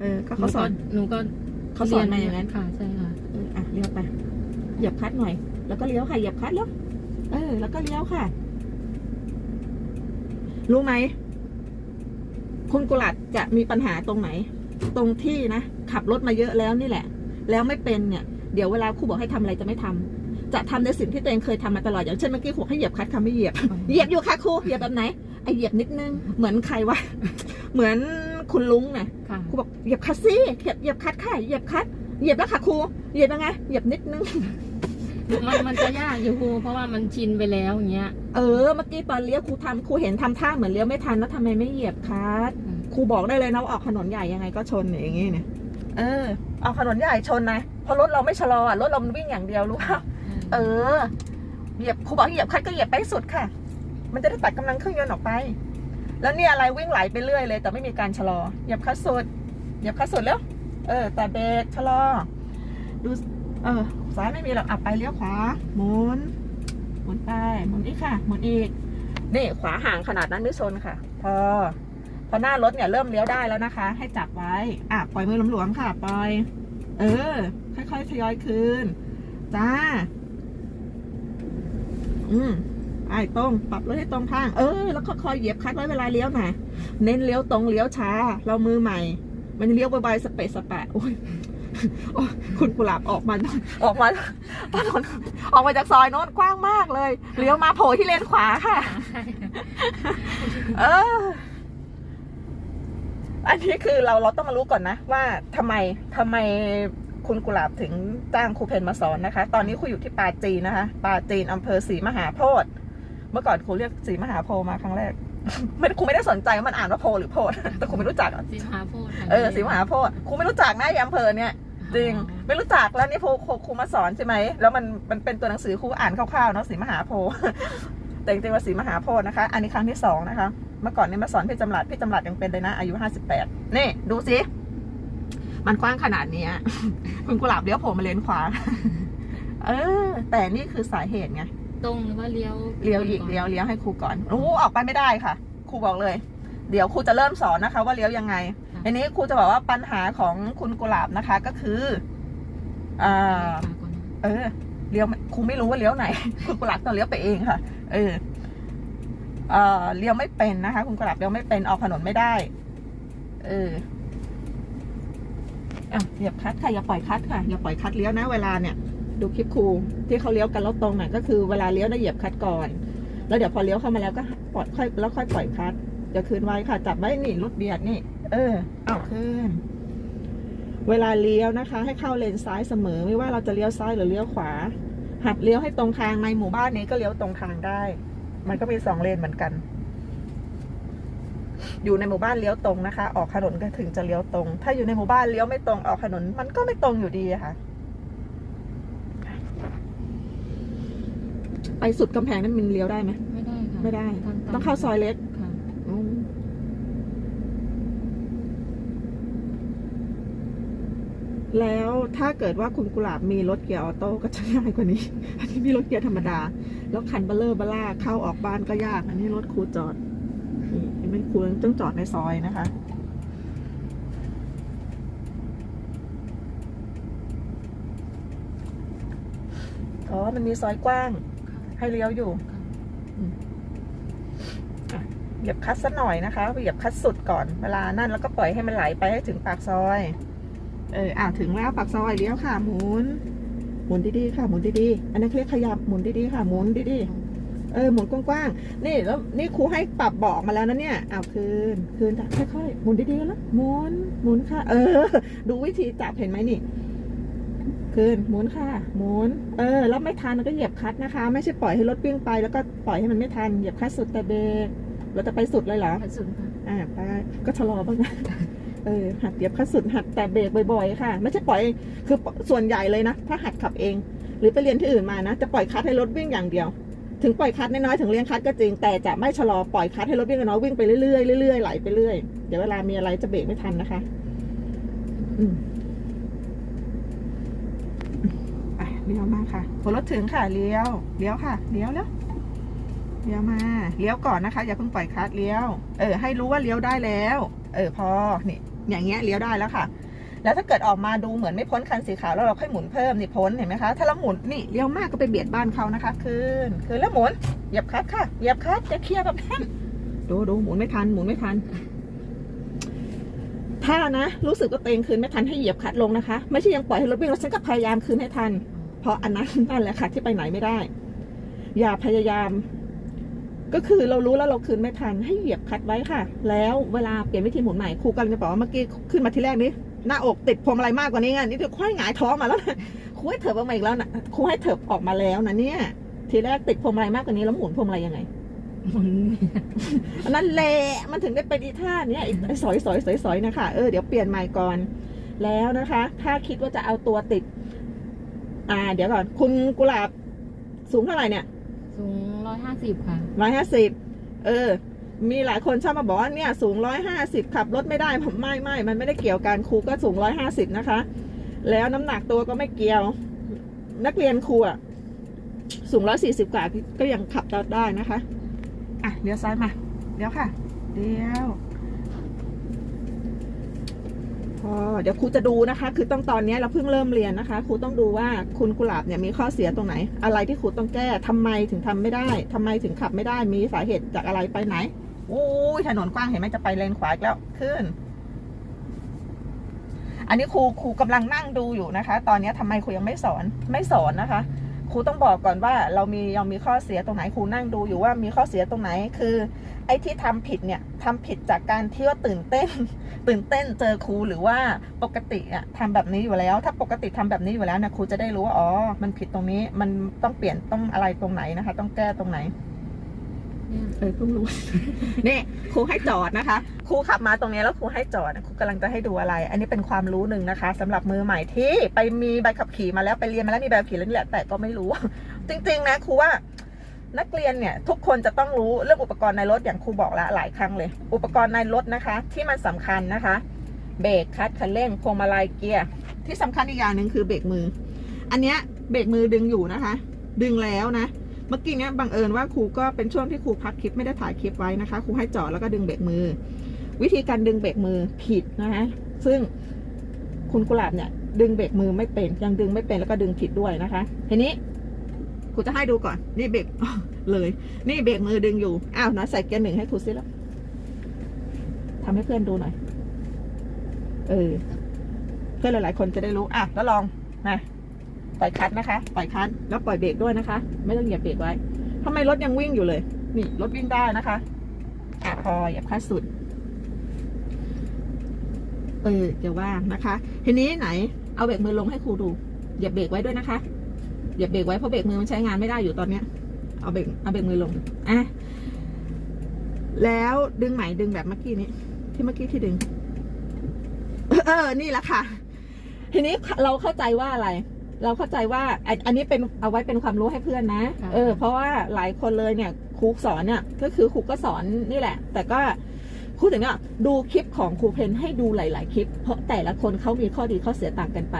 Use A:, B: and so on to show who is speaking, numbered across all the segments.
A: เออ ก็
B: หนู
A: เขาส
B: ก็
A: อน
B: หนูก็
A: เขาสอนมาอย่างนั้น
B: ค่ะ ใช่ค่ะ
A: เอออะเลี้ยวไป เหยียบคลัดหน่อย แล้วก็เลี้ยวค่ะ เหยียบคลัดแล้ว เออ แล้วก็เลี้ยวค่ะ รู้ไหม คุณกุหลาบจะมีปัญหาตรงไหน ตรงที่นะ ขับรถมาเยอะแล้วนี่แหละ แล้วไม่เป็นเนี่ย เดี๋ยวเวลาครูบอกให้ทำอะไรจะไม่ทำจะทำในสิ่งที่ตัวเองเคยทำมาตลอด อย่างเช่นเมื่อกี้ครูบอกให้เหยียบคลัดคำไม่เหยียบ เหยียบอยู่ค่ะครู เหยียบแบบไหน ไอเหยียบนิดนึง เหมือนใครวะ เหมือน คุณลุงน่ะ
B: ค่ะ
A: ครูบอกเหยียบคัดสิเหยียบเหยียบคัดค่ะเหยียบคัดเหยียบแล้วค่ะครูเหยียบยังไงเหยียบนิดนึง
B: มันมันจะยากอยู่ครูเพราะว่ามันชินไปแล้วอย่างเงี้ย
A: เออเมื่อกี้ตอนเลี้ยวครูทำครูเห็นทำท่าเหมือนเลี้ยวไม่ทันแล้วทำไมไม่เหยียบคัด
B: อืม
A: ครูบอกได้เลยนะว่าออกถนนใหญ่ยังไงก็ชนเนี่ยอย่างงี้เนี่ยเออออกถนนใหญ่ชนนะเพราะรถเราไม่ชะลออะรถเรามันวิ่งอย่างเดียวรู้ป่ะ เออ เหยียบครูบอกให้เหยียบคัดก็เหยียบไปให้สุดค่ะ มันจะได้ตัดกำลังเครื่องยนต์ออกไป แล้วเนี่ยอะไรวิ่งไหลไปเรื่อยเลย แต่ไม่มีการชะลอเหยียบคัดสุดเหยียบคัดสุดแล้วเออ แต่เบรกชะลอ ดูเออซ้ายไม่มีหรอกอะไปเลี้ยวขวาหมุนหมุนไปหมุนอีกค่ะหมุนอีกนี่ขวาห่างขนาดนั้นไม่ชนค่ะ พอ พอหน้ารถเนี่ยเริ่มเลี้ยวได้แล้วนะคะ ให้จับไว้อะปล่อยมือหลวมๆค่ะ ปล่อย เออ ค่อยๆทยอยคืน จ้า อืม ไอ้ตรงปรับรถให้ตรงทาง เออ แล้วก็คอยเหยียบคลัดไว้เวลาเลี้ยวนะเน้นเลี้ยวตรงเลี้ยวช้า เรามือใหม่ มันเลี้ยวเบาๆสเปะสปะโอ้ยโอ้ยคุณกุหลาบออกมาออกมาถนนออกมาจากซอยโน้นกว้างมากเลยเลี้ยวมาโผล่ที่เลนขวาค่ะ เออ อันนี้คือเราเราต้องมารู้ก่อนนะว่าทำไมทำไมคุณกุหลาบถึงจ้างครูเพนมาสอนนะคะ ตอนนี้ครูอยู่ที่ปาจีนนะคะ ปาจีนอำเภอศรีมหาโพธิ์ เมื่อก่อนครูเรียกศรีมหาโพธิ์มาครั้งแรก ไม่ครูไม่ได้สนใจว่ามันอ่านว่าโพธิ์หรือโพธิ์แต่ครูไม่รู้จักอะ
B: สีมหาโพธิ์ค่ะ
A: เออศรีมหาโพธิ์ครูไม่รู้จักนะไอ้อำเภอเนี่ย จริงไม่รู้จักแล้วนี่ครูครูครูมาสอนใช่ไหมแล้วมันมันเป็นตัวหนังสือครูอ่านคร่าวๆเนาะสีมหาโพธิ์แต่จริงๆว่าสีมหาโพธิ์นะคะ อันนี้ครั้งที่สองนะคะ เมื่อก่อนนี่มาสอนพี่จำหลัดพี่จำหลัดยังเป็นเลยนะ อายุห้าสิบแปดนี่ดูสิมันกว้างขนาดเนี้ยคุณกุหลาบเลี้ยวโผล่มาเลนขวา เออ แต่นี่คือสาเหตุไง
B: ตรงหรือว่าเลี้ยว
A: เลี้ยวอีกเลี้ยวเลี้ยวให้ครูก่อนโอ้โหออกไปไม่ได้ค่ะ ครูบอกเลย เดี๋ยวครูจะเริ่มสอนนะคะ ว่าเลี้ยวยังไงอันนี้ครูจะบอกว่าปัญหาของคุณกุหลาบนะคะ ก็คืออ่าเออเลี้ยวไม่ครูไม่รู้ว่าเลี้ยวไหน คุณกุหลาบต้องเลี้ยวไปเองค่ะ เออเออเลี้ยวไม่เป็นนะคะ คุณกุหลาบเลี้ยวไม่เป็นออกถนนไม่ได้ เอออะเหยียบคลัดค่ะอย่าปล่อยคลัดค่ะอย่าปล่อยคลัดเลี้ยวนะเวลาเนี่ย ดูคลิปครูที่เขาเลี้ยวกันแล้วตรงน่ะก็คือเวลาเลี้ยวนะเหยียบคัดก่อน แล้วเดี๋ยวพอเลี้ยวเข้ามาแล้วก็ปล่อยค่อยแล้วค่อยปล่อยคัดจะคืนไว้ค่ะจับไว้นี่รถเบียดนี่ เออเอาคืนเวลาเลี้ยวนะคะ ให้เข้าเลนซ้ายเสมอ ไม่ว่าเราจะเลี้ยวซ้ายหรือเลี้ยวขวา หัดเลี้ยวให้ตรงทางในหมู่บ้านนี้ก็เลี้ยวตรงทางได้ มันก็มีสองเลนเหมือนกัน อยู่ในหมู่บ้านเลี้ยวตรงนะคะ ออกถนนก็ถึงจะเลี้ยวตรง ถ้าอยู่ในหมู่บ้านเลี้ยวไม่ตรงออกถนน มันก็ไม่ตรงอยู่ดีค่ะ ไป สุดกำแพงนั้นมันเลี้ยวได้ไหม
B: ไม่ได้ค่ะ
A: ไม่ได้
B: ทางตัน
A: ต้องเข้าซอยเล็ก
B: ค่ะ
A: อืมแล้วถ้าเกิดว่าคุณกุหลาบมีรถเกียร์ออโต้ก็จะง่ายกว่านี้ อันนี้มีรถเกียร์ธรรมดา แล้วคันเบลเลอร์เบล่าเข้าออกบ้านก็ยาก อันนี้รถครูจอดนี่เห็นไหม่ครูต้องจอดในซอยนะคะ อ๋อ มันมีซอยกว้าง ให้เลี้ยวอยู่เหยียบคลัดสักหน่อยนะคะเหยียบคลัดสุดก่อนเวลานั่นแล้วก็ปล่อยให้มันไหลไปให้ถึงปากซอย เอออ่าถึงแล้วปากซอยเลี้ยวค่ะหมุนหมุนดีๆค่ะหมุนดีๆอันนั้นเขาเรียกขยับหมุนดีๆค่ะหมุนดีๆเออหมุนกว้างๆนี่แล้วนี่ครูให้ปรับเบอกมาแล้วนะเนี่ยอ้าวคืนคืนจ้ะค่อยๆหมุนดีๆแล้วหมุนหมุนค่ะ เออ ดูวิธีจับเห็นไหมนี่ คืนหมุนค่ะหมุนเออแล้วไม่ทันก็เหยียบคลัดนะคะ ไม่ใช่ปล่อยให้รถวิ่งไป แล้วก็ปล่อยให้มันไม่ทันเหยียบคลัดสุดแต่เบรกเราจะไปสุดเลยเหรอ
B: กระสุนค่ะ
A: อ่าไปก็ชะลอบ้างนะเออหัดเหยียบคลัดสุดหัดแต่เบรกบ่อยๆค่ะ ไม่ใช่ปล่อยคือส่วนใหญ่เลยนะ ถ้าหัดขับเอง หรือไปเรียนที่อื่นมานะ จะปล่อยคลัดให้รถวิ่งอย่างเดียว ถึงปล่อยคลัดน้อยๆถึงเลี้ยงคลัดก็จริงแต่จะไม่ชะลอปล่อยคลัดให้รถวิ่งน้อยๆวิ่งไปเรื่อยๆเรื่อยๆไหลไปเรื่อยเดี๋ยวเวลามีอะไรจะเบรกไม่ทันนะคะ อืมไป เลี้ยวมาค่ะพอรถถึงค่ะเลี้ยวเลี้ยวค่ะเลี้ยวแล้วเลี้ยวมาเลี้ยวก่อนนะคะ อย่าเพิ่งปล่อยคลัดเลี้ยวเออให้รู้ว่าเลี้ยวได้แล้ว เออพอนี่อย่างเงี้ยเลี้ยวได้แล้วค่ะ แล้วถ้าเกิดออกมาดูเหมือนไม่พ้นคันสีขาวแล้วเราค่อยหมุนเพิ่มนี่พ้นเห็นไหมคะถ้าเราหมุนนี่เลี้ยวมากก็ไปเบียดบ้านเขานะคะคืนคืนแล้วหมุนเหยียบคลัดค่ะเหยียบคลัดจะเคลียร์แบบนั้นดูดูหมุนไม่ทันหมุนไม่ทันถ้านะ รู้สึกว่าตัวเองคืนไม่ทันให้เหยียบคัดลงนะคะ ไม่ใช่ยังปล่อยให้รถวิ่งแล้วฉันก็พยายามคืนให้ทัน เพราะอันนั้นนั่นแหละค่ะที่ไปไหนไม่ได้ อย่าพยายาม ก็คือเรารู้แล้วเราคืนไม่ทันให้เหยียบคัดไว้ค่ะ แล้วเวลาเปลี่ยนวิธีหมุนใหม่ครูกำลังจะบอกว่าเมื่อกี้ขึ้นมาที่แรกนี้หน้าอกติดพวงมาลัยมากกว่านี้ไงนี่จะค่อยหงายท้องมาแล้วครูให้เถิบออกมาอีกแล้วนะครูให้เถิบออกมาแล้วนะเนี่ย ทีแรกติดพวงมาลัยมากกว่านี้แล้วหมุนพวงมาลัยยังไง
B: หมุน
A: อันนั้นแหละมันถึงได้เป็นอีท่าเนี้ยไอ้สอยสอยสอยสอยนะคะเออเดี๋ยวเปลี่ยนใหม่ก่อน แล้วนะคะ ถ้าคิดว่าจะเอาตัวติด อ่า เดี๋ยวก่อน คุณกุหลาบสูงเท่าไหร่เนี่ย
B: สูงร้อยห้าสิบค่ะ
A: ร้อยห้าสิบเออ มีหลายคนชอบมาบอกว่าเนี่ยสูงร้อยห้าสิบขับรถไม่ได้ผมไม่ไม่มันไม่ได้เกี่ยวกันครูก็สูงร้อยห้าสิบนะคะ แล้วน้ำหนักตัวก็ไม่เกี่ยว นักเรียนครูอะสูงร้อยสี่สิบกว่าก็ยังขับได้นะคะ อะเลี้ยวซ้ายมาเดี๋ยวค่ะ เดี๋ยว เดี๋ยวครูจะดูนะคะ คือต้องตอนนี้เราเพิ่งเริ่มเรียนนะคะครูต้องดูว่าคุณกุหลาบเนี่ยมีข้อเสียตรงไหน อะไรที่ครูต้องแก้ทำไมถึงทำไม่ได้ทำไมถึงขับไม่ได้มีสาเหตุจากอะไรไปไหนโอ้ยถนนกว้างเห็นไหมจะไปเลนขวาแล้วขึ้น อันนี้ครูครูกำลังนั่งดูอยู่นะคะ ตอนนี้ทำไมครูยังไม่สอนไม่สอนนะคะครูต้องบอกก่อนว่าเรามียังมีข้อเสียตรงไหนครูนั่งดูอยู่ว่ามีข้อเสียตรงไหนคือ ไอ้ที่ทำผิดเนี่ยทำผิดจากการที่ว่าตื่นเต้น ตื่นเต้นเจอครูหรือว่าปกติอะทำแบบนี้อยู่แล้ว ถ้าปกติทำแบบนี้อยู่แล้วเนี่ยครูจะได้รู้ว่าอ๋อมันผิดตรงนี้ มันต้องเปลี่ยนต้องอะไรตรงไหนนะคะ ต้องแก้ตรงไหน
B: เนี่ย
A: เออเพิ่งรู้นี่ครูให้จอดนะคะครูขับมาตรงนี้แล้วครูให้จอดครูกำลังจะให้ดูอะไร อันนี้เป็นความรู้หนึ่งนะคะสำหรับมือใหม่ที่ไปมีใบขับขี่มาแล้วไปเรียนมาแล้วมีใบขับขี่แล้วนี่แหละแต่ก็ไม่รู้ จริง ๆ นะครูว่า นักเรียนเนี่ยทุกคนจะต้องรู้เรื่องอุปกรณ์ในรถอย่างครูบอกแล้วหลายครั้งเลย อุปกรณ์ในรถนะคะ ที่มันสำคัญนะคะเบรกคลัตช์คันเร่งพวงมาลัยเกียร์ที่สำคัญอีกอย่างหนึ่งคือเบรกมือ อันเนี้ยเบรกมือดึงอยู่นะคะ ดึงแล้วนะ เมื่อกี้เนี้ยบังเอิญว่าครูก็เป็นช่วงที่ครูพักคลิปไม่ได้ถ่ายคลิปไว้นะคะครูให้จอดแล้วก็ดึงเบรกมือ วิธีการดึงเบรกมือผิดนะคะซึ่งคุณกุหลาบเนี่ยดึงเบรกมือไม่เป็นยังดึงไม่เป็นแล้วก็ดึงผิดด้วยนะคะ ทีนี้ ครูจะให้ดูก่อน นี่เบรกเลย นี่เบรกมือดึงอยู่ อ้าวนะใส่เกียร์หนึ่งให้ครูซิแล้วทำให้เพื่อนดูหน่อย เออ เพื่อนหลาย ๆ คนจะได้รู้ อะ แล้วลองนะปล่อยคัดนะคะ ปล่อยคัดแล้วปล่อยเบรกด้วยนะคะ ไม่ต้องเหยียบเบรกไว้ทำไมรถยังวิ่งอยู่เลย นี่รถวิ่งได้นะคะอะพออย่าคลัดสุด เออจะว่างนะคะ ทีนี้ไหน เอาเบรกมือลงให้ครูดู เหยียบเบรกไว้ด้วยนะคะ เหยียบเบรกไว้เพราะเบรกมือมันใช้งานไม่ได้อยู่ตอนเนี้ย เอาเบรกเอาเบรกมือลงอะแล้วดึงใหม่ดึงแบบเมื่อกี้นี้ ที่เมื่อกี้ที่ดึง เออ นี่แหละค่ะ ทีนี้เราเข้าใจว่าอะไร เราเข้าใจว่า อันอันนี้เป็นเอาไว้เป็นความรู้ให้เพื่อนนะ
B: ค่ะ
A: เออ เพราะว่าหลายคนเลยเนี่ยครูสอนเนี่ย ก็คือครูก็สอนนี่แหละ แต่ก็ครูถึงเนี่ยดูคลิปของครูเพนให้ดูหลาย ๆ คลิป เพราะแต่ละคนเขามีข้อดีข้อเสียต่างกันไป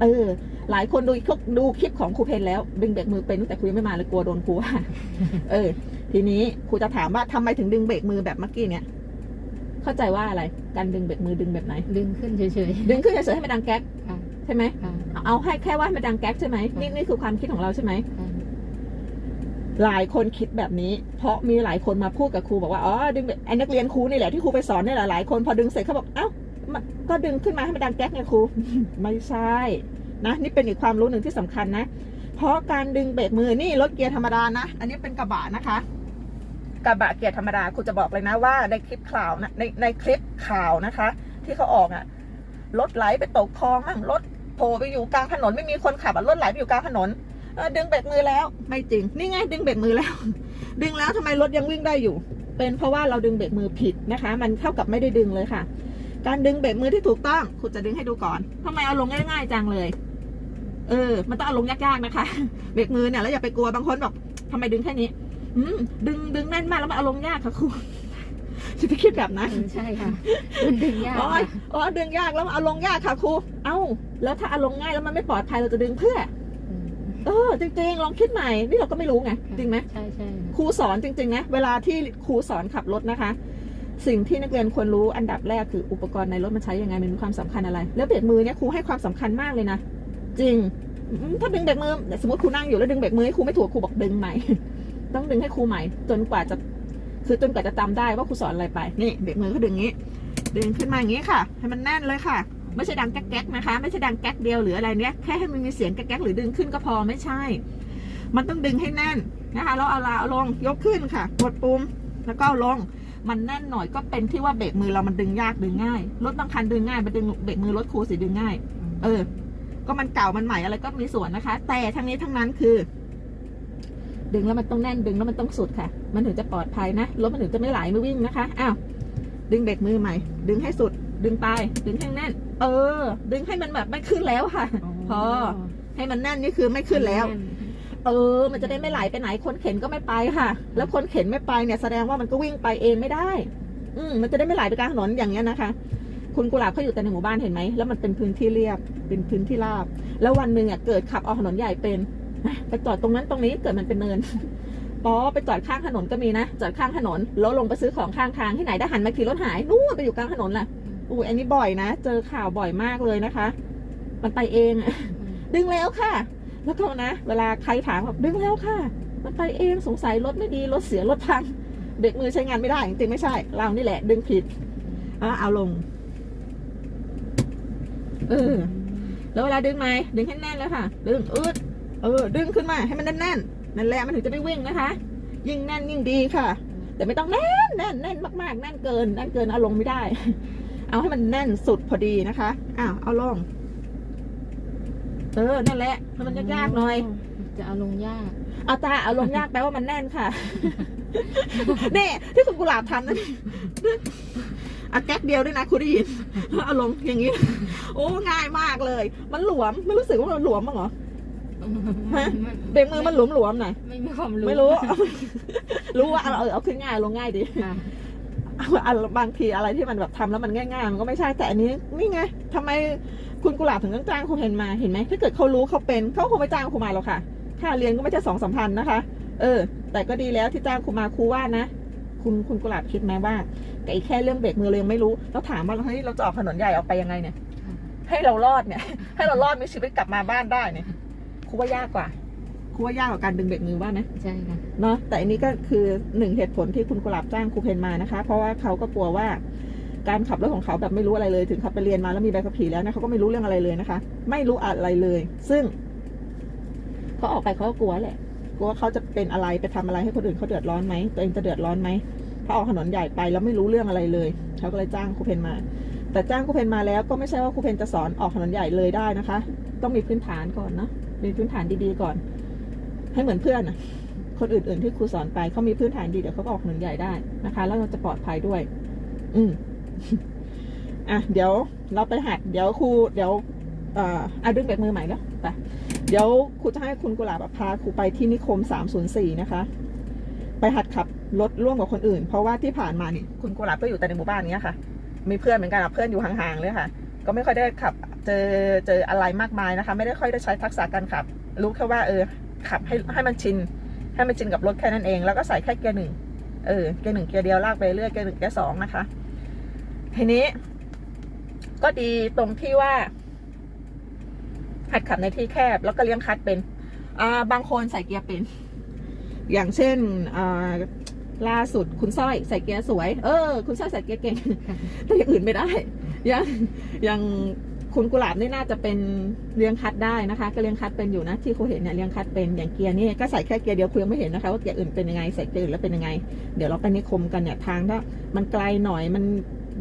A: เออ หลายคนดูดูคลิปของครูเพนแล้ว ดึงเบรกมือเป็นแต่ครูยังไม่มาเลยกลัวโดนครูว่าเออ ทีนี้ครูจะถามว่าทำไมถึงดึงเบรกมือแบบเมื่อกี้เนี่ยเข้าใจว่าอะไร การดึงเบรกมือดึงแบบไหน
B: ดึงขึ้นเฉย
A: ดึงขึ้นเฉยๆให้มันดังแก๊ก
B: ๆค่ะ
A: ใช่ไหม
B: ค่ะ
A: เอาเอาให้แค่ว่าให้มันดังแก๊กใช่ไหม
B: ค่ะ
A: นี่นี่คือความคิดของเราใช่ไหม
B: ค่ะ
A: หลายคนคิดแบบนี้ เพราะมีหลายคนมาพูดกับครูบอกว่าอ๋อดึงแบบไอ้นักเรียนครูนี่แหละที่ครูไปสอนนี่แหละหลายคนพอดึงเสร็จเขาบอกเอ้ามันก็ดึงขึ้นมาให้มันดังแก๊กไงครู ไม่ใช่ นะนี่เป็นอีกความรู้หนึ่งที่สำคัญนะ เพราะการดึงเบรกมือนี่รถเกียร์ธรรมดานะ อันนี้เป็นกระบะนะคะกระบะเกียร์ธรรมดาครูจะบอกเลยนะว่าในคลิปข่าวนะในในคลิปข่าวนะคะ ที่เขาออกอะรถไหลไปตกคลองมั่งรถโผล่ไปอยู่กลางถนนไม่มีคนขับรถไหลไปอยู่กลางถนนดึงเบรกมือแล้ว ไม่จริง นี่ไงดึงเบรกมือแล้ว ดึงแล้วทำไมรถยังวิ่งได้อยู่ เป็นเพราะว่าเราดึงเบรกมือผิดนะคะ มันเท่ากับไม่ได้ดึงเลยค่ะ การดึงเบรกมือที่ถูกต้องครูจะดึงให้ดูก่อนทำไมเอาลงง่าย ๆจังเลย เออ มันต้องเอาลงยากๆนะคะเบรกมือเนี่ยแล้วอย่าไปกลัวบางคนบอกทำไมดึงแค่นี้อืมดึงดึงแน่นมากแล้วมันเอาลงยากค่ะครูจะไปคิดแบบนั้น
B: เออใช่ค่ะมันดึงยาก
A: อ๋อ
B: ค่ะ
A: อ๋อดึงยากแล้วมันเอาลงยากค่ะครูเอ้า แล้วถ้าเอาลงง่ายแล้วมันไม่ปลอดภัยเราจะดึงเพื่อ
B: อืม
A: เออจริงๆ ลองคิดใหม่นี่เราก็ไม่รู้ไงจริงไหม
B: ใช่ใช่ค่ะ
A: ครูสอนจริงๆนะเวลาที่ครูสอนขับรถนะคะ สิ่งที่นักเรียนควรรู้อันดับแรกคืออุปกรณ์ในรถมันใช้ยังไงมันมีความสำคัญอะไร แล้วเบรกมือเนี่ยครูให้ความสำคัญมากเลยนะ จริง ถ้าดึงเบรกมือ สมมติครูนั่งอยู่แล้วดึงเบรกมือให้ครูไม่ถูกครูบอกดึงใหม่ ต้องดึงให้ครูใหม่ จนกว่าจะคือจนกว่าจะจำได้ว่าครูสอนอะไรไป นี่เบรกมือเขาดึงงี้ ดึงขึ้นมาอย่างนี้ค่ะ ให้มันแน่นเลยค่ะ ไม่ใช่ดังแก๊กๆนะคะ ไม่ใช่ดังแก๊กเดียวหรืออะไรเนี้ย แค่ให้มันมีเสียงแก๊กๆหรือดึงขึ้นก็พอไม่ใช่ มันต้องดึงให้แน่นนะคะแล้วเอาลาเอาลงยกขึ้นค่ะ กดปุ่มแล้วก็เอาลงมันแน่นหน่อยก็เป็นที่ว่าเบรกมือเรามันดึงยากดึงง่าย รถบางคันดึงง่ายมันดึงเบรกมือรถครูสิดึงง่าย เออ ก็มันเก่ามันใหม่อะไรก็มีส่วนนะคะ แต่ทั้งนี้ทั้งนั้นคือ ดึงแล้วมันต้องแน่นดึงแล้วมันต้องสุดค่ะ มันถึงจะปลอดภัยนะรถมันถึงจะไม่ไหลไม่วิ่งนะคะอ้าวดึงเบรกมือใหม่ ดึงให้สุด ดึงไปดึงให้แน่น เออ ดึงให้มันแบบไม่ขึ้นแล้วค่ะ พอ ให้มันแน่นนี่คือไม่ขึ้นแล้ว เออ มันจะได้ไม่ไหลไปไหนคนเข็นก็ไม่ไปค่ะ แล้วคนเข็นไม่ไปเนี่ยแสดงว่ามันก็วิ่งไปเองไม่ได้ อืมมันจะได้ไม่ไหลไปกลางถนนอย่างเงี้ยนะคะ คุณกุหลาบเขาอยู่แต่ในหมู่บ้านเห็นไหมแล้วมันเป็นพื้นที่เรียบเป็นพื้นที่ราบ แล้ววันหนึ่งอะเกิดขับออกถนนใหญ่เป็นนะไปจอดตรงนั้นตรงนี้เกิดมันเป็นเนินปอไปจอดข้างถนนก็มีนะจอดข้างถนนแล้วลงไปซื้อของข้างทางที่ไหนได้หันมาขี่รถหายนู่นไปอยู่กลางถนนล่ะอุ้ยอันนี้บ่อยนะ เจอข่าวบ่อยมากเลยนะคะ มันไปเองอะดึงแล้วค่ะ แล้วก็นะ เวลาใครถามแบบดึงแล้วค่ะ มันไปเองสงสัยรถไม่ดีรถเสียรถพังเบรกมือใช้งานไม่ได้จริงๆไม่ใช่ เรานี่แหละ ดึงผิดอะเอาลง เออ แล้วเวลาดึงไหมดึงให้แน่นเลยค่ะ ดึงอืดเออ ดึงขึ้นมาให้มันแน่นๆนั่นแหละมันถึงจะไม่วิ่งนะคะ ยิ่งแน่นยิ่งดีค่ะ แต่ไม่ต้องแน่นแน่นแน่นมากๆแน่นเกินแน่นเกินเอาลงไม่ได้ เอาให้มันแน่นสุดพอดีนะคะอ้าวเอาลงเออนั่นแหละให้มันยากๆหน่อย
B: จะเอาลงยาก
A: เอาตาเอาลงยากแปลว่ามันแน่นค่ะนี่ที่คุณกุหลาบทำนั่น อะแก๊กเดียวด้วยนะคุณได้ยินเอาลงอย่างนี้โอ้ง่ายมากเลย มันหลวมไม่รู้สึกว่ามันหลวมมั้างเหรอฮะเบรกมือมันหลวมหลวมๆหน่อย
B: ไม่มีความรู้
A: ไม่รู้ รู้ว่าเอาเออเอาขึ้นง่ายลงง่ายดี
B: ค่ะ
A: อันบางทีอะไรที่มันแบบทำแล้วมันง่ายๆมันก็ไม่ใช่แต่อันนี้นี่ไงทำไมคุณกุหลาบถึงต้องจ้างครูเพนมาเห็นไหมถ้าเกิดเขารู้เขาเป็นเขาคงไม่จ้างครูมาหรอกค่ะค่าเรียนก็ไม่ใช่สองสามพันนะคะ เออ แต่ก็ดีแล้วที่จ้างครูมาครูว่านะ คุณคุณกุหลาบคิดไหมว่าแต่อีกแค่เรื่องเบรกมือเรายังไม่รู้เราถามว่าเฮ้ยเราจะออกถนนใหญ่ออกไปยังไงเนี่ย ให้เรารอดเนี่ย ให้เรารอดมีชีวิตกลับมาบ้านได้เนี่ยครูว่ายากกว่าครูว่ายากกว่าการดึงเบรกมือว่านะ
B: ใช่ค่ะ
A: เนาะแต่อันนี้ก็คือหนึ่งเหตุผลที่คุณกุหลาบจ้างครูเพนมานะคะ เพราะว่าเขาก็กลัวว่าการขับรถของเขาแบบไม่รู้อะไรเลย ถึงเขาไปเรียนมาแล้วมีใบขับขี่แล้วนะเขาก็ไม่รู้เรื่องอะไรเลยนะคะ ไม่รู้อะไรเลย ซึ่งเขาออกไปเขาก็กลัวแหละกลั วว่าเขาจะเป็นอะไรไปทำอะไรให้คนอื่นเขาเดือดร้อนไหมตัวเองจะเดือดร้อนไหมเขาออกถนนใหญ่ไปแล้วไม่รู้เรื่องอะไรเลยเขาก็เลยจ้างครูเพนมา แต่จ้างครูเพนมาแล้วก็ไม่ใช่ว่าครูเพนจะสอนออกถนนใหญ่เลยได้นะคะ ต้องมีพื้นฐานก่อนเนาะมีพื้นฐานดีๆก่อน ให้เหมือนเพื่อนอะคนอื่นๆที่ครูสอนไปเขามีพื้นฐานดีเดี๋ยวเขาก็ออกถนนใหญ่ได้นะคะ แล้วเราจะปลอดภัยด้วย อืมอะเดี๋ยวเราไปหัดเดี๋ยวครูเดี๋ยวอ่ออะดึงเบรกมือใหม่แล้วไป เดี๋ยวครูจะให้คุณกุหลาบพาครูไปที่นิคม 304 นะคะ ไปหัดขับรถร่วมกับคนอื่น เพราะว่าที่ผ่านมานี่คุณกุหลาบก็อยู่แต่ในหมู่บ้านเนี้ยค่ะ มีเพื่อนเหมือนกันเพื่อนอยู่ห่างๆเลยค่ะ ก็ไม่ค่อยได้ขับเจอเจออะไรมากมายนะคะ ไม่ได้ค่อยได้ใช้ทักษะการขับ รู้แค่ว่าเออขับให้ให้มันชินให้มันชินกับรถแค่นั้นเอง แล้วก็ใส่แค่เกียร์หนึ่งเออเกียร์หนึ่งเกียร์เดียวลากไปเรื่อยเกียร์หนึ่งเกียร์สองนะคะ ทีนี้ก็ดีตรงที่ว่า หัดขับในที่แคบ แล้วก็เลี้ยงคัดเป็นอบางคนใส่เกียร์เป็น อย่างเช่นล่าสุดคุณสร้อยใส่เกียร์สวย เออ คุณสร้อยใส่เกียร์เก่ง แต่อย่างอื่นไม่ได้ย่างย่างคุณกุหลาบนี่น่าจะเป็นเลี้ยงคัดได้นะคะ ก็เลี้ยงคัดเป็นอยู่นะที่ครูเห็นเนี่ยเลี้ยงคัดเป็นอย่างเกียร์นี่ก็ใส่แค่เกียร์เดียวครูยังไม่เห็นนะคะว่าเกียร์อื่นเป็นยังไงใส่เกียร์อื่นแล้วเป็นยังไง เดี๋ยวเราไปนิคมกันเนี่ยทางถ้ามันไกลหน่อยมัน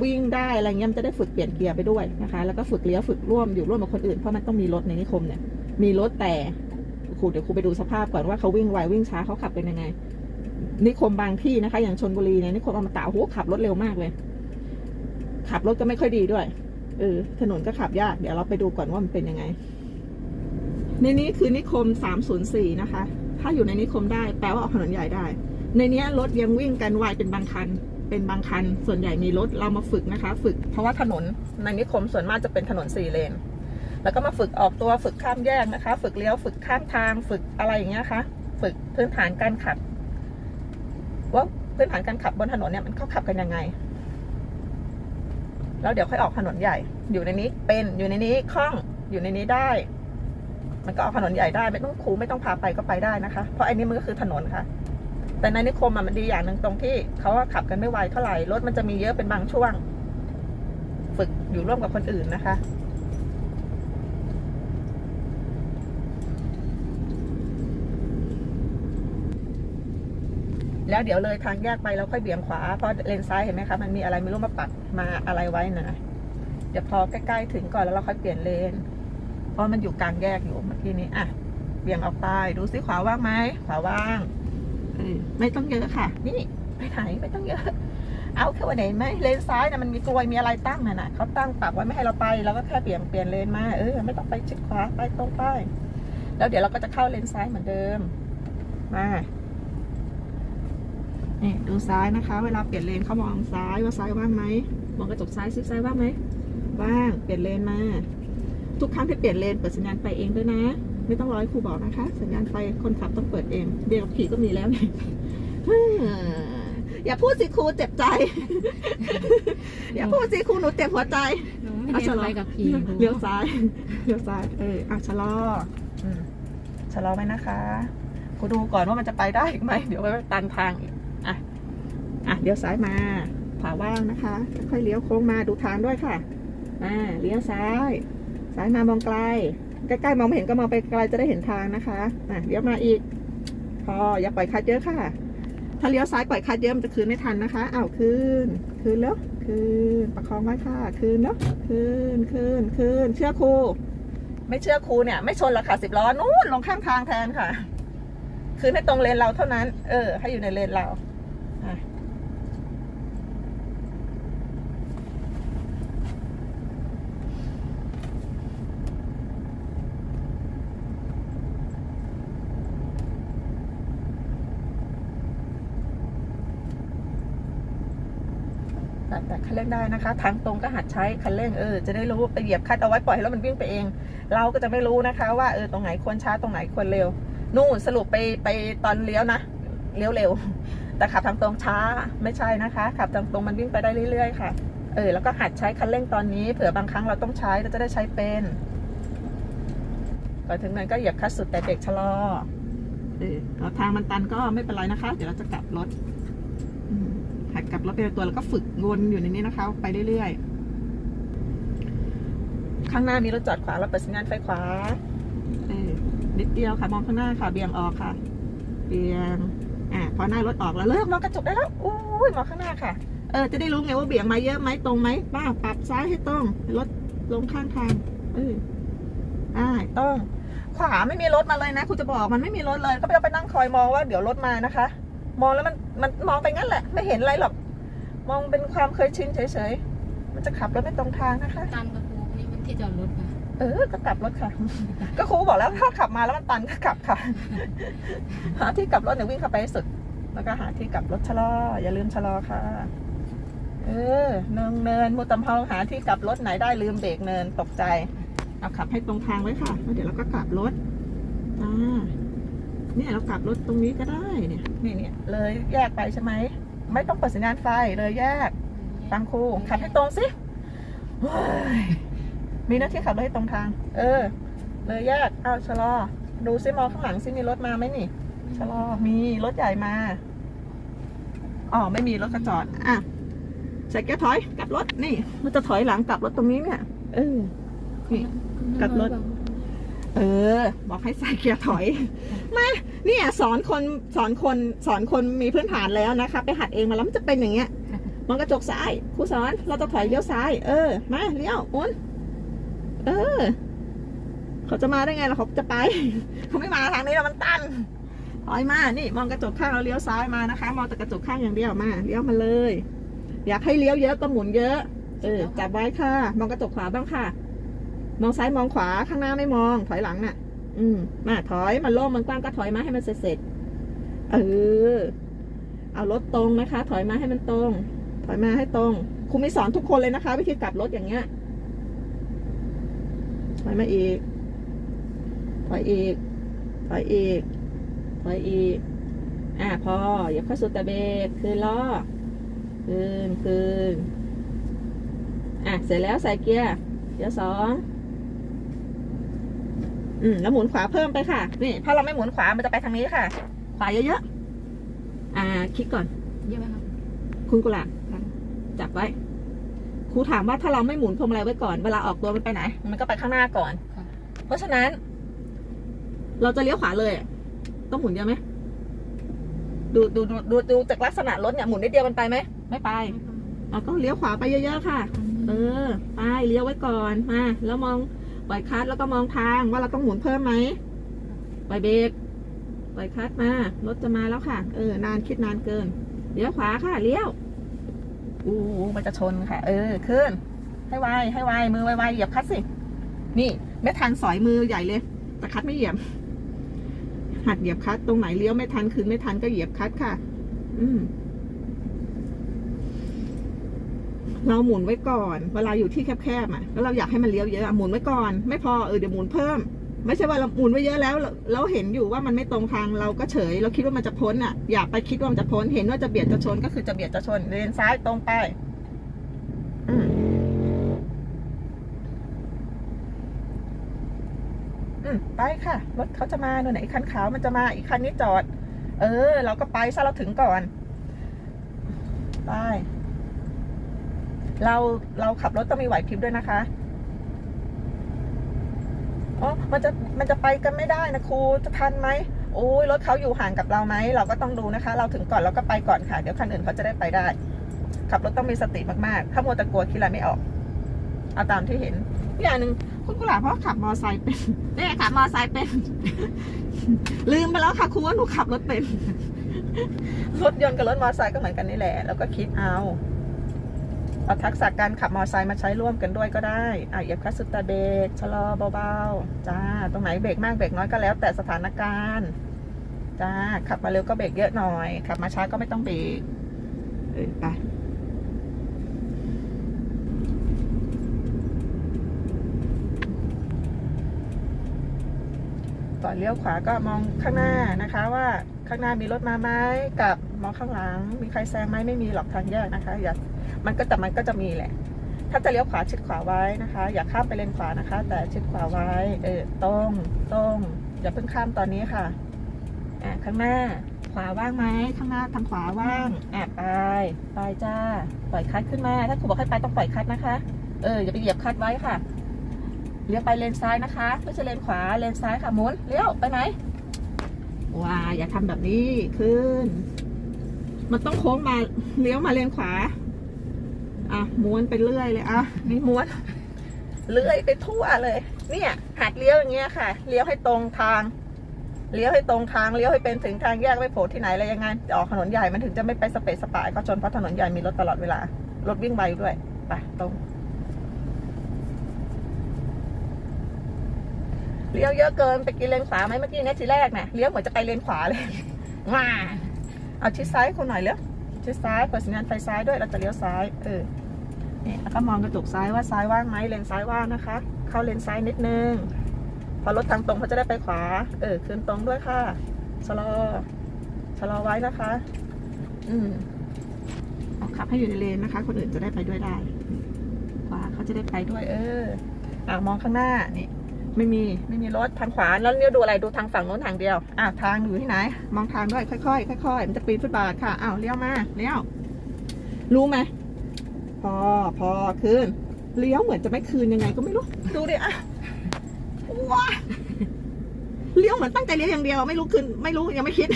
A: วิ่งได้อะไรเงี้ยมันจะได้ฝึกเปลี่ยนเกียร์ไปด้วยนะคะ แล้วก็ฝึกเลี้ยวฝึกร่วมอยู่ร่วมกับคนอื่นเพราะมันต้องมีรถในนิคมเนี่ยมีรถแต่ครูเดี๋ยวครูไปดูสภาพก่อนว่าเขาวิ่งไววิ่งช้าเขาขับเป็นยังไง นิคมบางที่นะคะ อย่างชนบุรีเนี่ยนิคมอมตะโอ้โหขับรถเร็วมากเลย ขับรถก็ไม่ค่อยดีด้วยเออถนนก็ขับยากเดี๋ยวเราไปดูก่อนว่ามันเป็นยังไงในนี้คือนิคม 304 นะคะ ถ้าอยู่ในนิคมได้แปลว่าออกถนนใหญ่ได้ ในเนี้ยรถยังวิ่งกันไวเป็นบางคัน เป็นบางคัน ส่วนใหญ่มีรถเรามาฝึกนะคะ ฝึกเพราะว่าถนนในนิคมส่วนมากจะเป็นถนนสี่เลน แล้วก็มาฝึกออกตัวฝึกข้ามแยกนะคะ ฝึกเลี้ยวฝึกข้ามทาง ฝึกอะไรอย่างเงี้ยค่ะ ฝึกพื้นฐานการขับ ว่าพื้นฐานการขับบนถนนเนี่ยมันเขาขับกันยังไง แล้วเดี๋ยวค่อยออกถนนใหญ่ อยู่ในนี้เป็นอยู่ในนี้คล่องอยู่ในนี้ได้ มันก็ออกถนนใหญ่ได้ไม่ต้องครูไม่ต้องพาไปก็ไปได้นะคะ เพราะอันนี้มันก็คือถนนค่ะ แต่ในนิคมมันดีอย่างหนึ่งตรงที่เขาขับกันไม่ไวเท่าไหร่ รถมันจะมีเยอะเป็นบางช่วง ฝึกอยู่ร่วมกับคนอื่นนะคะ แล้วเดี๋ยวเลยทางแยกไปแล้วค่อยเบี่ยงขวา เพราะเลนซ้ายเห็นไหมคะ มันมีอะไรไม่รู้มาปัดมาอะไรไว้นะเดี๋ยวพอใกล้ๆถึงก่อนแล้วเราค่อยเปลี่ยนเลน เพราะมันอยู่กลางแยกอยู่เมื่อกี้นี้อะเบี่ยงออกไป ดูซิขวาว่างไหมขวาว่าง ไม่ต้องเยอะค่ะ นี่ไปไหนไม่ต้องเยอะ เอาแค่ว่าไหนไหมเลนซ้ายนะมันมีกลวยมีอะไรตั้งน่ะนะเขาตั้งปักไว้ไม่ให้เราไปเราก็แค่เปลี่ยนเปลี่ยนเลนมาเออไม่ต้องไปชิดขวาไปตรงไปแล้วเดี๋ยวเราก็จะเข้าเลนซ้ายเหมือนเดิมมานี่ดูซ้ายนะคะ เวลาเปลี่ยนเลนเขามองซ้ายว่าซ้ายว่างไหมมองกระจกซ้ายซิซ้ายว่างไหมว่างเปลี่ยนเลนมาทุกครั้งที่เปลี่ยนเลนเปิดสัญญาณไฟเองด้วยนะ ไม่ต้องรอให้ครูบอกนะคะ สัญญาณไฟคนขับต้องเปิดเองเบียร์กับผีก็มีแล้วเนี่ยอย่าพูดสิครูเจ็บใจ อย่าพูดสิครูหนูเจ็บหัวใจ
B: หนูไม่ได้ไปกับผีครู
A: เลี้ยวซ้ายเลี้ยวซ้ายเอออะชะลออืมชะลอไว้นะคะครูดูก่อนว่ามันจะไปได้อีกไหมเดี๋ยวไปตันทางอีกอะอะเลี้ยวซ้ายมาขวาว่างนะคะค่อยๆเลี้ยวโค้งมาดูทางด้วยค่ะอ่าเลี้ยวซ้าย ซ้ายมามองไกล ใกล้ๆมองไม่เห็นก็มองไปไกลจะได้เห็นทางนะคะอะเลี้ยวมาอีก พออย่าปล่อยคัดเยอะค่ะ ถ้าเลี้ยวซ้ายปล่อยคัดเยอะมันจะคืนไม่ทันนะคะอ้าวคืนคืนแล้วคืนประคองไว้ค่ะ คืนแล้วคืนคืนคืนเชื่อครูไม่เชื่อครูเนี่ย ไม่ชนหรอกค่ะสิบล้อนู้นลงข้างทางแทนค่ะ คืนให้ตรงเลนเราเท่านั้น เออ ให้อยู่ในเลนเราอะ เร่งได้นะคะ ทางตรงก็หัดใช้คันเร่งเออจะได้รู้ไปเหยียบคัดเอาไว้ปล่อยให้รถมันวิ่งไปเอง เราก็จะไม่รู้นะคะ ว่าเออตรงไหนควรช้าตรงไหนควรเร็ว นู่นสรุปไปไปตอนเลี้ยวนะเลี้ยวเร็ว แต่ขับทางตรงช้าไม่ใช่นะคะขับทางตรงมันวิ่งไปได้เรื่อยๆค่ะเออแล้วก็หัดใช้คันเร่งตอนนี้เผื่อบางครั้งเราต้องใช้เราจะได้ใช้เป็นก่อนถึงนั้นก็เหยียบคัดสุดแต่เบรกชะลอเออเอาทางมันตันก็ไม่เป็นไรนะคะ เดี๋ยวเราจะกลับรถ หัดกับรถไปในตัวแล้วก็ฝึกวนอยู่ในนี้นะคะ ไปเรื่อยๆ ข้างหน้ามีรถจอดขวาเราเปิดสัญญาณไฟขวาเออนิดเดียวค่ะ มองข้างหน้าค่ะ เบี่ยงออกค่ะ เบี่ยงอะพอหน้ารถออกแล้วเลิกมองกระจกได้แล้วอุ้ยมองข้างหน้าค่ะ เออจะได้รู้ไงว่าเบี่ยงมาเยอะไหมตรงไหมป้าปรับซ้ายให้ตรงรถลงข้างทางเอออ่าตรงขวาไม่มีรถมาเลยนะ คุณจะบอกมันไม่มีรถเลย ก็ไม่ต้องไปนั่งคอยมองว่าเดี๋ยวรถมานะคะ มองแล้วมัน มันมองไปงั้นแหละ ไม่เห็นอะไรหรอก มองเป็นความเคยชินเฉยๆ มันจะขับรถไม่ตรงทางนะคะ
B: ตามกับครูนี่มันที่จอดรถค่ะ
A: เออ ก็กลับรถค่ะ ก็ครูบอกแล้วถ้าขับมาแล้วมันตันก็กลับค่ะ หาที่กลับรถเดี๋ยววิ่งเข้าไปให้สุด แล้วก็หาที่กลับรถชะลอ อย่าลืมชะลอค่ะ เออ เนินเนินมุตำเภาหาที่กลับรถไหนได้ลืมเบรกเนินตกใจ เอาขับให้ตรงทางไว้ค่ะแล้วเดี๋ยวเราก็กลับรถ อ่า เนี่ยเรากลับรถตรงนี้ก็ได้เนี่ยนี่เนี่ยเลยแยกไปใช่ไหม ไม่ต้องเปิดสัญญาณไฟเลยแยกฟังครูขับให้ตรงสิเฮ้ยมีหน้าที่ขับรถให้ตรงทาง เออ เลยแยกเอาชะลอ ดูซิมองข้างหลังซิมีรถมาไหมนี่ชะลอมีรถใหญ่มาอ๋อไม่มีรถกระจอดอะใส่แกยร์ถอยกลับรถนี่ มันจะถอยหลังกลับรถตรงนี้เนี่ยเออนี่กลับรถ เออ บอกให้ใส่เกียร์ถอย มาเนี่ยสอนคนสอนคนสอนคนมีพื้นฐานแล้วนะคะ ไปหัดเองมาแล้วมันจะเป็นอย่างเงี้ยมองกระจกซ้ายครูสอนเราจะถอยเลี้ยวซ้าย เออ มาเลี้ยวอ้นเออ เขาจะมาได้ไงล่ะเขาจะไป เขาไม่มาทางนี้แล้วมันตันถอยมานี่ มองกระจกข้างเราเลี้ยวซ้ายมานะคะ มองแต่กระจกข้างอย่างเดียวมาเลี้ยวมาเลย อยากให้เลี้ยวเยอะก็หมุนเยอะ เออจับไว้ค่ะ มองกระจกขวาบ้างค่ะ มองซ้ายมองขวาข้างหน้าไม่มอง ถอยหลังน่ะ อืม มาถอยมันโล่งมันกว้างก็ถอยมาให้มันเสร็จเออ เอารถตรงนะคะ ถอยมาให้มันตรง ถอยมาให้ตรงครูไม่สอนทุกคนเลยนะคะ วิธีกลับรถอย่างเงี้ย ถอยมาอีก ถอยอีก ถอยอีก ถอยอีก อ่าพออย่าเข้าสุดตะเบรกคืนล้อคืนคืนอะเสร็จแล้วใส่เกียร์เกียร์สอง อืมแล้วหมุนขวาเพิ่มไปค่ะ นี่ ถ้าเราไม่หมุนขวา มันจะไปทางนี้ค่ะ ขวาเยอะๆ อ่า คลิกก่อน
B: เยอะไหมครับ
A: คุณกุหลาบจับไว้ ครูถามว่าถ้าเราไม่หมุนพวงมาลัยไว้ก่อน เวลาออกตัวมันไปไหน มันก็ไปข้างหน้าก่อน
B: ค่ะ
A: เพราะฉะนั้น เราจะเลี้ยวขวาเลยอะต้องหมุนเยอะไหม ดูดูดูดูดูจากลักษณะรถเนี่ยหมุนนิดเดียวมันไปไหม ไม่ไปเราก็เลี้ยวขวาไปเยอะๆค่ะ เออ ไปเลี้ยวไว้ก่อน มา แล้วมอง ปล่อยคัดแล้วก็มองทางว่าเราต้องหมุนเพิ่มไหมปล่อยเบรกปล่อยคัดมารถจะมาแล้วค่ะ เออนานคิดนานเกินเลี้ยวขวาค่ะเลี้ยวอู้มันจะชนค่ะ เออขึ้น ให้ไวให้ไวมือไวๆเหยียบคัดสิ นี่ไม่ทันสอยมือใหญ่เลย แต่คัดไม่เหยียบ หัดเหยียบคัดตรงไหนเลี้ยวไม่ทันคืนไม่ทันก็เหยียบคัดค่ะ อืม เราหมุนไว้ก่อน เวลาอยู่ที่แคบๆอะแล้วเราอยากให้มันเลี้ยวเยอะหมุนไว้ก่อน ไม่พอเออเดี๋ยวหมุนเพิ่ม ไม่ใช่ว่าเราหมุนไว้เยอะแล้วเราเห็นอยู่ว่ามันไม่ตรงทางเราก็เฉย เราคิดว่ามันจะพ้นอะ อยากไปคิดว่ามันจะพ้นเห็นว่าจะเบียดจะชนก็คือจะเบียดจะชนเลนซ้ายตรงไปอืมอืมไปค่ะรถเขาจะมาหน่นไหนคันขาวมันจะมาอีกคันนี้จอด เออ เราก็ไปซะเราถึงก่อน ไป เราเราขับรถต้องมีไหวพริบด้วยนะคะอ๋อมันจะมันจะไปกันไม่ได้นะครูจะทันไหมโอ้ยรถเขาอยู่ห่างกับเราไหมเราก็ต้องดูนะคะ เราถึงก่อนเราก็ไปก่อนค่ะ เดี๋ยวคันอื่นเขาจะได้ไปได้ ขับรถต้องมีสติมากๆ ถ้ามัวแต่กลัวคิดอะไรไม่ออก เอาตามที่เห็นอย่างหนึ่งคุณกุหลาบเพราะขับมอไซค์เป็นเนี่ยขับมอไซค์เป็น ลืมไปแล้วค่ะครูว่าหนูขับรถเป็นรถยนต์กับรถมอไซค์ก็เหมือนกันนี่แหละ แล้วก็คิดเอา เอาทักษะการขับมอเตอร์ไซค์มาใช้ร่วมกันด้วยก็ได้อะเหยียบคลัตช์สุดตาเบรกชะลอเบาๆจ้า ตรงไหนเบรกมากเบรกน้อยก็แล้วแต่สถานการณ์จ้าขับมาเร็วก็เบรกเยอะหน่อย ขับมาช้าก็ไม่ต้องเบรกเออไปก่อนเลี้ยวขวาก็มองข้างหน้านะคะว่าข้างหน้ามีรถมาไหมกับมองข้างหลัง มีใครแซงไหมไม่มีหรอกทางแยกนะคะ อย่า มันก็แต่มันก็จะมีแหละ ถ้าจะเลี้ยวขวาชิดขวาไว้นะคะ อย่าข้ามไปเลนขวานะคะ แต่ชิดขวาไว้ เออตรงตรงอย่าเพิ่งข้ามตอนนี้ค่ะอะข้างหน้าขวาว่างไหมข้างหน้าทางขวาว่างอะไปไปจ้าปล่อยคัดขึ้นมา ถ้าครูบอกให้ไปต้องปล่อยคัดนะคะ เอออย่าไปเหยียบคัดไว้ค่ะเลี้ยวไปเลนซ้ายนะคะไม่ใช่เลนขวาเลนซ้ายค่ะหมุนเลี้ยวไปไหนว้าอย่าทำแบบนี้ขึ้น มันต้องโค้งมาเลี้ยวมาเลนขวา อะม้วนไปเรื่อยเลยอะนี่ม้วนเลื่อยไปทั่วเลย เนี่ย หัดเลี้ยวอย่างเงี้ยค่ะ เลี้ยวให้ตรงทาง เลี้ยวให้ตรงทาง เลี้ยวให้เป็นถึงทางแยกไม่โผล่ที่ไหนอะไรยังไงจะออกถนนใหญ่มันถึงจะไม่ไปสเปซสปายเขาชนเพราะถนนใหญ่มีรถตลอดเวลา รถวิ่งไวด้วย ไปตรง เลี้ยวเยอะเกินไปกินเลนขวาไหมเมื่อกี้เนี่ยทีแรกเนี่ยเลี้ยวเหมือนจะไปเลนขวาเลยว้าเอาชิดซ้ายคุณหน่อยเลี้ยว ชิดซ้ายเปิดสัญญาณไฟซ้ายด้วยเราจะเลี้ยวซ้ายเออนี่แล้วก็มองกระจกซ้ายว่าซ้ายว่างไหมเลนซ้ายว่างนะคะ เข้าเลนซ้ายนิดนึงพอรถทางตรงเขาจะได้ไปขวา เออคืนตรงด้วยค่ะชะลอชะลอไว้นะคะ อืมเอาขับให้อยู่ในเลนนะคะ คนอื่นจะได้ไปด้วยได้ขวาเขาจะได้ไปด้วย เอออ่ามองข้างหน้านี่ ไม่มีไม่มีรถทางขวาแล้วเลี้ยวดูอะไรดูทางฝั่งโน้นทางเดียวอ้าวทางอยู่ที่ไหน มองทางด้วยค่อยๆค่อยๆมันจะปีนฟุตบาทค่ะอ้าวเลี้ยวมาเลี้ยวรู้ไหมพอพอคืนเลี้ยวเหมือนจะไม่คืนยังไงก็ไม่รู้ ดูดิอะว้าเลี้ยวเหมือนตั้งใจเลี้ยวอย่างเดียว ไม่รู้คืนไม่รู้ยังไม่คิด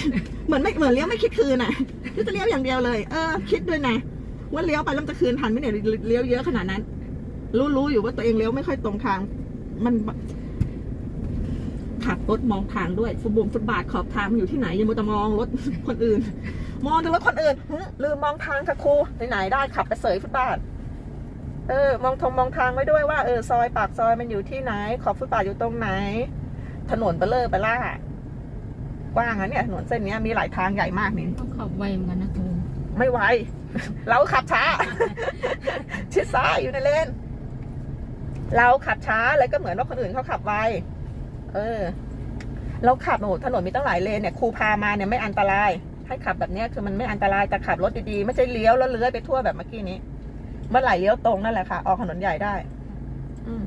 A: เหมือนไม่เหมือนเลี้ยวไม่คิดคืนอะก็จะเลี้ยวอย่างเดียวเลยเออ คิดด้วยนะว่าเลี้ยวไปแล้วจะคืนทันไหมเนี่ยเลี้ยวเยอะขนาดนั้น รู้รู้อยู่ว่าตัวเองเลี้ยวไม่ค่อยตรงทาง มัน ขับรถมองทางด้วยฟุตบงฟุตบาทขอบทางมันอยู่ที่ไหนอยังมัวแต่มองรถคนอื่น มองแต่รถคนอื่นหึลืมมองทางค่ะครูไหนๆได้ขับไปเสยฟุตบาทเออมองทงมองทางไว้ด้วยว่าเออซอยปากซอยมันอยู่ที่ไหน ขอบฟุตบาทอยู่ตรงไหน ถนนเบลเลอร์เบล่ากว้างอะเนี่ยถนนเส้นเนี้ยมีหลายทางใหญ่มากนี่
B: ต้องขับไวเหมือนกันนะครู
A: ไม่ไหวเราขับช้า ชิดซ้ายอยู่ในเลนเราขับช้าเลยก็เหมือนว่าคนอื่นเขาขับไว เออ เราขับโอ้ถนนมีตั้งหลายเลนเนี่ยครูพามาเนี่ยไม่อันตราย ให้ขับแบบเนี้ยคือมันไม่อันตรายแต่ขับรถดีๆ ไม่ใช่เลี้ยวแล้วเลื้อยไปทั่วแบบเมื่อกี้นี้ เมื่อไหร่เลี้ยวตรงนั่นแหละค่ะ ออกถนนใหญ่ได้ อืม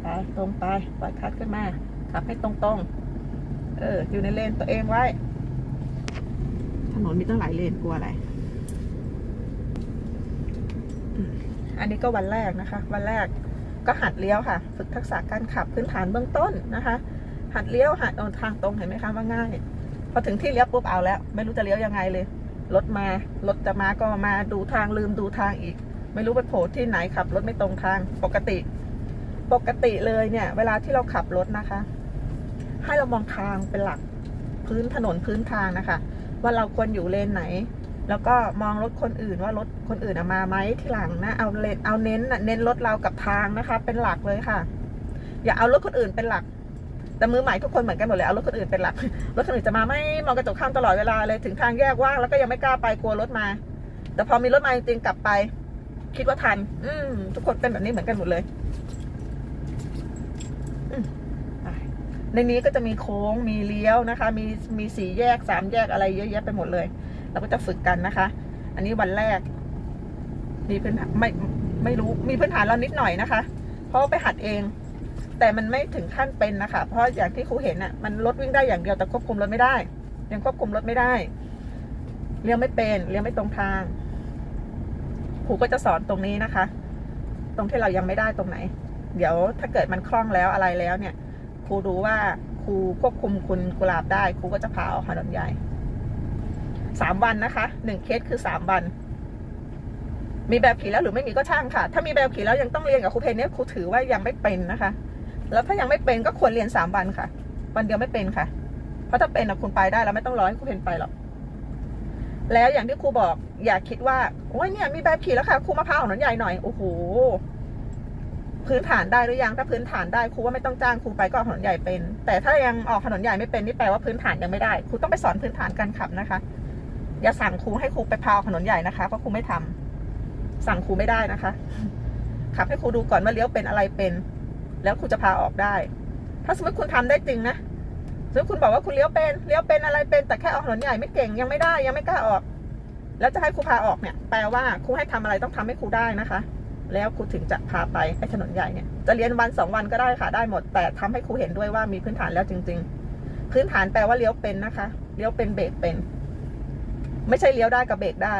A: ไปตรงไปปล่อยคัดขึ้นมา ขับให้ตรงๆ เออ อยู่ในเลนตัวเองไว้ ถนนมีตั้งหลายเลนกลัวอะไรอันนี้ก็วันแรกนะคะ วันแรก ก็หัดเลี้ยวค่ะ ฝึกทักษะการขับพื้นฐานเบื้องต้นนะคะ หัดเลี้ยวหัดทางตรงเห็นไหมคะว่าง่าย พอถึงที่เลี้ยวปุ๊บเอาแล้ว ไม่รู้จะเลี้ยวยังไงเลย รถมารถจะมาก็มาดูทางลืมดูทางอีก ไม่รู้ไปโผล่ที่ไหนขับรถไม่ตรงทางปกติ ปกติเลยเนี่ย เวลาที่เราขับรถนะคะ ให้เรามองทางเป็นหลักพื้นถนนพื้นทางนะคะ ว่าเราควรอยู่เลนไหน แล้วก็มองรถคนอื่นว่ารถคนอื่นมาไหมที่หลังนะเอาเลนเอาเน้นเน้นรถเรากับทางนะคะ เป็นหลักเลยค่ะ อย่าเอารถคนอื่นเป็นหลัก แต่มือใหม่ทุกคนเหมือนกันหมดเลยเอารถคนอื่นเป็นหลักรถคนอื่นจะมาไม่มองกระจกข้ามตลอดเวลาเลยถึงทางแยกว่างแล้วก็ยังไม่กล้าไปกลัวรถมา แต่พอมีรถมาจริงๆกลับไป คิดว่าทัน อืมทุกคนเป็นแบบนี้เหมือนกันหมดเลยในนี้ก็จะมีโค้งมีเลี้ยวนะคะ มีมีสี่แยกสามแยกอะไรเยอะแยะไปหมดเลย เราก็จะฝึกกันนะคะ อันนี้วันแรก มีพื้นฐานไม่ไม่รู้มีพื้นฐานเรานิดหน่อยนะคะ เพราะไปหัดเอง แต่มันไม่ถึงขั้นเป็นนะคะ เพราะอย่างที่ครูเห็นอะ มันรถวิ่งได้อย่างเดียวแต่ควบคุมรถไม่ได้ ยังควบคุมรถไม่ได้เลี้ยวไม่เป็นเลี้ยวไม่ตรงทางครูก็จะสอนตรงนี้นะคะ ตรงที่เรายังไม่ได้ตรงไหน เดี๋ยวถ้าเกิดมันคล่องแล้วอะไรแล้วเนี่ยครูดูว่าครูควบคุมคุณกุหลาบได้ครูก็จะพาออกถนนใหญ่ สามวันนะคะหนึ่งเคสคือสามวัน มีแบบขี่แล้วหรือไม่มีก็ช่างค่ะ ถ้ามีแบบขี่แล้วยังต้องเรียนกับครูเพนเนี่ยครูถือว่ายังไม่เป็นนะคะ แล้วถ้ายังไม่เป็นก็ควรเรียนสามวันค่ะ วันเดียวไม่เป็นค่ะ เพราะถ้าเป็นนะคุณไปได้แล้วไม่ต้องรอให้ครูเพนไปหรอกแล้วอย่างที่ครูบอกอย่าคิดว่าโอ้ยเนี่ยมีแบบขี่แล้วค่ะครูมาพาออกถนนใหญ่หน่อยโอ้โหพื้นฐานได้หรือยังถ้าพื้นฐานได้ครูว่าไม่ต้องจ้างครูไปก็ออกถนนใหญ่เป็น แต่ถ้ายังออกถนนใหญ่ไม่เป็นนี่แปลว่าพื้นฐานยังไม่ได้ครูต้องไปสอนพื้นฐานการขับนะคะ อย่าสั่งครูให้ครูไปพาออกถนนใหญ่นะคะเพราะครูไม่ทำสั่งครูไม่ได้นะคะ ขับให้ครูดูก่อนว่าเลี้ยวเป็นอะไรเป็น แล้วครูจะพาออกได้ ถ้าสมมติคุณทำได้จริงนะสมมติคุณบอกว่าคุณเลี้ยวเป็นเลี้ยวเป็นอะไรเป็นแต่แค่ออกถนนใหญ่ไม่เก่งยังไม่ได้ยังไม่กล้าออก แล้วจะให้ครูพาออกเนี่ยแปลว่าครูให้ทำอะไรต้องทำให้ครูได้นะคะ แล้วครูถึงจะพาไปไปถนนใหญ่เนี่ยจะเรียนวันสองวันก็ได้ค่ะได้หมด แต่ทำให้ครูเห็นด้วยว่ามีพื้นฐานแล้วจริง ๆ พื้นฐานแปลว่าเลี้ยวเป็นนะคะ เลี้ยวเป็นเบรกเป็น ไม่ใช่เลี้ยวได้กับเบรกได้